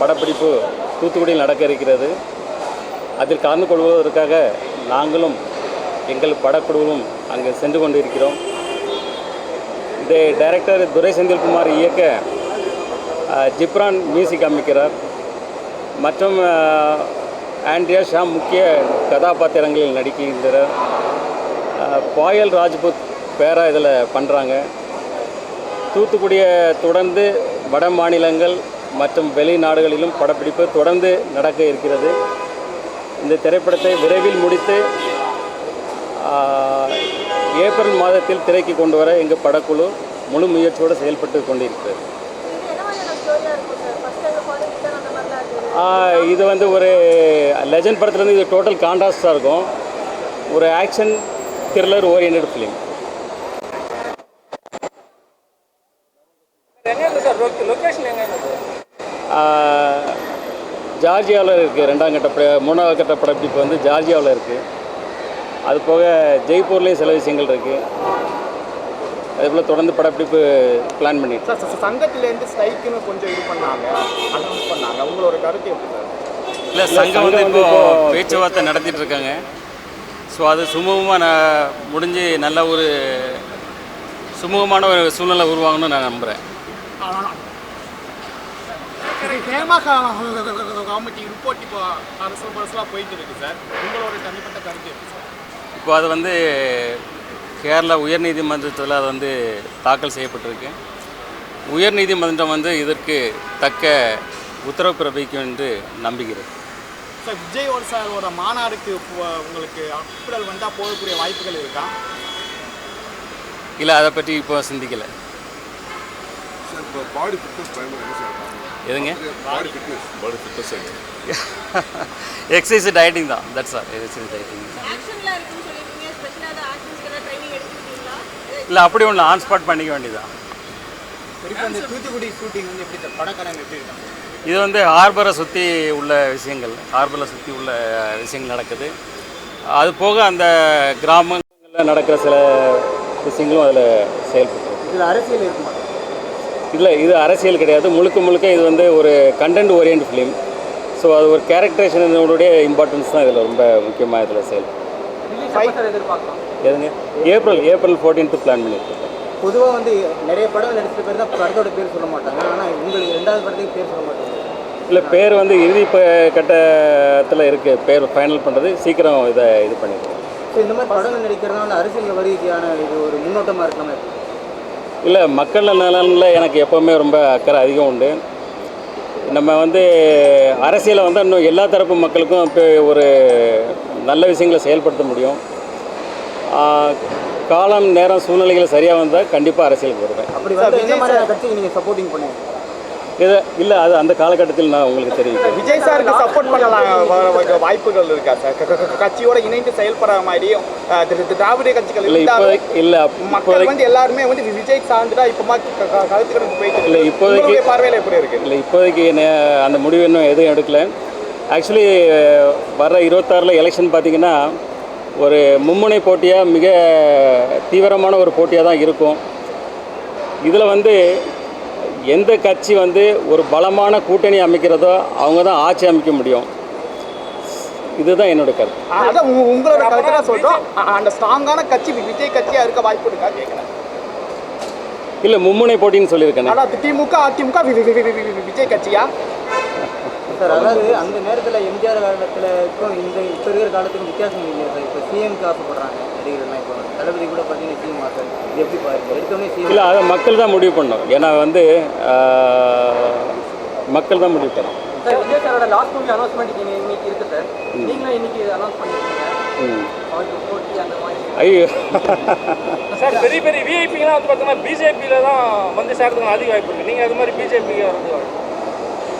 படப்பிடிப்பு தூத்துக்குடியில் நடக்க இருக்கிறது. அதில் கலந்து கொள்வதற்காக நாங்களும் எங்கள் படக்குழுவும் அங்கே சென்று கொண்டிருக்கிறோம். இந்த டைரக்டர் துரை செந்தில்குமார் இயக்க ஜிப்ரான் மியூசிக் அமைக்கிறார். மற்றும் ஆண்ட்ரியா ஷாம் முக்கிய கதாபாத்திரங்களில் நடிக்கின்றார். பாயல் ராஜ்புத் பேரா இதில் பண்ணுறாங்க தூத்துக்குடியை தொடர்ந்து வட மாநிலங்கள் மற்றும் வெளிநாடுகளிலும் படப்பிடிப்பு தொடர்ந்து நடக்க இருக்கிறது. இந்த திரைப்படத்தை விரைவில் முடித்து ஏப்ரல் மாதத்தில் திரைக்கு கொண்டு வர எங்கள் படக்குழு முழு முயற்சியோடு செயல்பட்டு கொண்டிருக்கிறது. இது வந்து ஒரு லெஜண்ட் படத்துலேருந்து இது டோட்டல் கான்ட்ராஸ்டாக இருக்கும். ஒரு ஆக்ஷன் த்ரில்லர் ஓரியன்ட் ஃபிலிம். ஜார்ஜியாவில் இருக்குது ரெண்டாம் கட்ட பட மூணாவது கட்ட படப்பிடிப்பு வந்து ஜார்ஜியாவில் இருக்குது அது போக ஜெய்ப்பூர்லேயும் சில விஷயங்கள் இருக்குது அதுபோல் தொடர்ந்து படப்பிடிப்பு பிளான் பண்ணிட்டு சார் சங்கத்திலேருந்து ஸ்ட்ரைக்குன்னு கொஞ்சம் இது பண்ணாங்க அனௌன்ஸ் பண்ணாங்க. உங்களோட கருத்து எப்படி சார்? இல்லை சங்கம் வந்து இப்போ பேச்சுவார்த்தை நடத்திட்டு இருக்காங்க. ஸோ அது சுமூகமாக நான் முடிஞ்சு நல்ல ஒரு சுமூகமான ஒரு சூழ்நிலை உருவாகணும்னு நான் நம்புகிறேன் ஹேமா கமிட்டி ரிப்போர்ட் இப்போ அரசு பரசலாக போயிட்டு இருக்கு சார். உங்களோட தனிப்பட்ட கருத்து எப்படி சார்? இப்போ அது வந்து கேரளா உயர்நீதிமன்றத்தில் அது வந்து தாக்கல் செய்யப்பட்டிருக்கு. உயர்நீதிமன்றம் வந்து இதற்கு தக்க உத்தரவு பிறப்பிக்கும் என்று நம்புகிறேன். சார் விஜய் ஒரு சாரோட மாநாடுக்கு உங்களுக்கு அப்புடல் வந்தால் போகக்கூடிய வாய்ப்புகள் இருக்கா? இல்லை அதை பற்றி இப்போ சிந்திக்கலை. சார் இப்போ பாடி ஃபிட்னஸ் எதுங்க? Body fitness body fitness exercise dieting தான். தட்ஸ் ஆர் எக்ஸசைஸ் டயட்டிங் இல்லை அப்படி ஒன்று ஆன் ஸ்பாட் பண்ணிக்க வேண்டியதான் இது வந்து ஹார்பரை சுற்றி உள்ள விஷயங்கள். ஹார்பரை சுற்றி உள்ள விஷயங்கள் நடக்குது. அது போக அந்த கிராமங்களில் நடக்கிற சில விஷயங்களும் அதில் செயல்பட்டு இதில் அரசியல் இருக்குமா? இல்லை இது அரசியல் கிடையாது. முழுக்க முழுக்க இது வந்து ஒரு கண்டென்ட் ஓரியன்ட் ஃபிலிம் ஸோ அது ஒரு கேரக்டரைசேஷனுடைய இம்பார்ட்டன்ஸ் தான் இதில் ரொம்ப முக்கியமாக இதில் செயல். எதுங்க? ஏப்ரல் ஏப்ரல் ஃபோர்டீன்த்து பிளான் பண்ணியிருக்கோம். பொதுவாக வந்து நிறைய படம் நடிச்ச பேர் தான் படத்தோட பேர் சொல்ல மாட்டாங்க. ஆனால் உங்களுக்கு ரெண்டாவது படத்துக்கு பேர் சொல்ல மாட்டாங்க. இல்லை பேர் வந்து இறுதி ப கட்டத்தில் இருக்குது பேர் ஃபைனல் பண்ணுறது சீக்கிரம் இதை இது பண்ணிடுவோம் ஸோ இந்த மாதிரி படங்கள் நடிக்கிறதுனால அரசியல் வருகைக்கான இது ஒரு முன்னோட்டமாக இருக்கலாமே. இல்லை மக்கள் நலனில் எனக்கு எப்போவுமே ரொம்ப அக்கறை அதிகம் உண்டு. நம்ம வந்து அரசியலை வந்து இன்னும் எல்லா தரப்பு மக்களுக்கும் இப்போ ஒரு நல்ல விஷயங்களை செயல்படுத்த முடியும். காலம் நேரம் சூழ்நிலைகள் சரியாக வந்தால் கண்டிப்பாக அரசியலுக்கு வருவேன். அப்படி நீங்கள் சப்போர்ட்டிங் பண்ணுவீங்க. இது இல்லை அது அந்த காலகட்டத்தில் நான் உங்களுக்கு தெரிவிக்கிறேன். விஜய் சாருக்கு சப்போர்ட் பண்ணலாம் வாய்ப்புகள் இருக்கா சார் கட்சியோட இணைந்து செயல்படுற மாதிரியும் அஹ், திரு- திரு திராவிட கட்சிகள் இல்லை இப்போதைக்கு இல்லை மக்கள் வந்து எல்லாருமே வந்து விஜய் சார்ந்துடா இப்பமா கருத்து கணக்கு போயிட்டு இல்லை. இப்போதைக்கு- பார்வையில் எப்படி இருக்கு? இல்லை இப்போதைக்கு அந்த முடிவு இன்னும் எதுவும் எடுக்கல. ஆக்சுவலி வர இருபத்தாறில் எலெக்ஷன் பார்த்தீங்கன்னா ஒரு மும்முனை போட்டியாக மிக தீவிரமான ஒரு போட்டியாக தான் இருக்கும். இதில் வந்து எந்த கட்சி வந்து ஒரு பலமான கூட்டணி அமைக்கிறதோ அவங்க தான் ஆட்சி அமைக்க முடியும். இதுதான் என்னோட கருத்து. அதான் உங்க- உங்களோட கருத்து தான் சொல்றோம். அ- அந்த ஸ்ட்ராங்கான கட்சி விஜய் கட்சியா இருக்க வாய்ப்பு இருக்கா? கேட்குறேன் இல்லை மும்முனை போட்டின்னு சொல்லியிருக்கேன். திமுக அதிமுக விஜய் கட்சியா? சார் அதாவது அந்த நேரத்தில் எம்ஜிஆர் காலத்துக்கும் இந்த இப்போ இருக்கிற காலத்துக்கும் வித்தியாசம் இல்லையா சார். இப்போ சிஎம்க்கு ஆசைப்படுறாங்க நடிகர்கள்லாம் இப்போ. தளபதி கூட பார்த்தீங்கன்னா சிஎம் ஆசை இது எப்படி பாருங்க எடுத்தோடனே சிஎம் இல்லை அதை மக்கள் தான் முடிவு பண்ணணும். ஏன்னா வந்து மக்கள் தான் முடிவு பண்ணணும். சார் விஜய் சாரோட லாஸ்ட் மூவி அனௌன்ஸ்மெண்ட் இன்னைக்கு இருக்கு சார். நீங்களும் இன்னைக்கு அனௌன்ஸ் பண்ணிருக்கீங்க. ஐயோ. சார் பெரிய பெரிய விஐபிங்கெலாம் வந்து பார்த்தீங்கன்னா பிஜேபியில் தான் வந்து சேர்றதுக்கு அதிக வாய்ப்பு இருக்குது நீங்கள் அது மாதிரி பிஜேபிக்கு வரது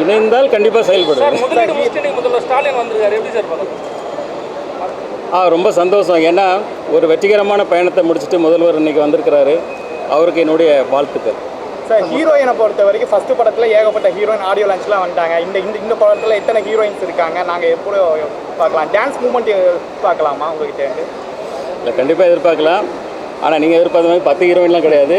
இணைந்தால் கண்டிப்பாக பார்க்கலாம் ஆ ரொம்ப சந்தோஷம். ஏன்னா ஒரு வெற்றிகரமான பயணத்தை முடிச்சுட்டு முதல்வர் இன்னைக்கு வந்திருக்கிறாரு. அவருக்கு என்னுடைய வாழ்த்துக்கள். சார் ஹீரோயினை பொறுத்த வரைக்கும் ஃபர்ஸ்ட் படத்தில் ஏகப்பட்ட ஹீரோயின் ஆடியோ லான்ச்லாம் வந்துட்டாங்க. இந்த இந்த இந்த படத்தில் எத்தனை ஹீரோயின்ஸ் இருக்காங்க? நாங்கள் எப்போ பார்க்கலாம். டான்ஸ் மூமெண்ட் பார்க்கலாமா உங்ககிட்ட இருந்து? இல்லை கண்டிப்பாக எதிர்பார்க்கலாம். ஆனால் நீங்கள் எதிர்பார்த்த மாதிரி பத்து ஹீரோயின்லாம் கிடையாது.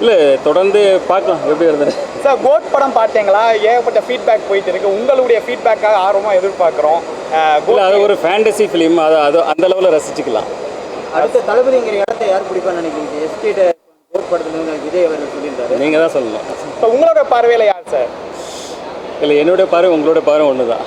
இல்லை தொடர்ந்து பார்க்கலாம். எப்படி இருந்தது சார் கோட் படம் பார்த்தீங்களா? ஏகப்பட்ட ஃபீட்பேக் போயிட்டு இருக்கு. உங்களுடைய ஃபீட்பேக்காக ஆர்வமாக எதிர்பார்க்குறோம். இல்லை அது ஒரு ஃபேண்டசி ஃபிலிம் அதை அது அந்த அளவில் ரசிச்சுக்கலாம். அடுத்த தளபதிங்கிற இடத்த யார் பிடிப்பான்னு நினைக்கிறீங்க? எஸ்டேட்டை கோட் படத்துல இருந்து விஜய் அவர்கள் சொல்லியிருந்தாரு. நீங்கள் தான் சொல்லணும். இப்போ உங்களோட பார்வையில் யார் சார் இல்லை என்னுடைய பார்வை உங்களோட பார்வை ஒன்று தான்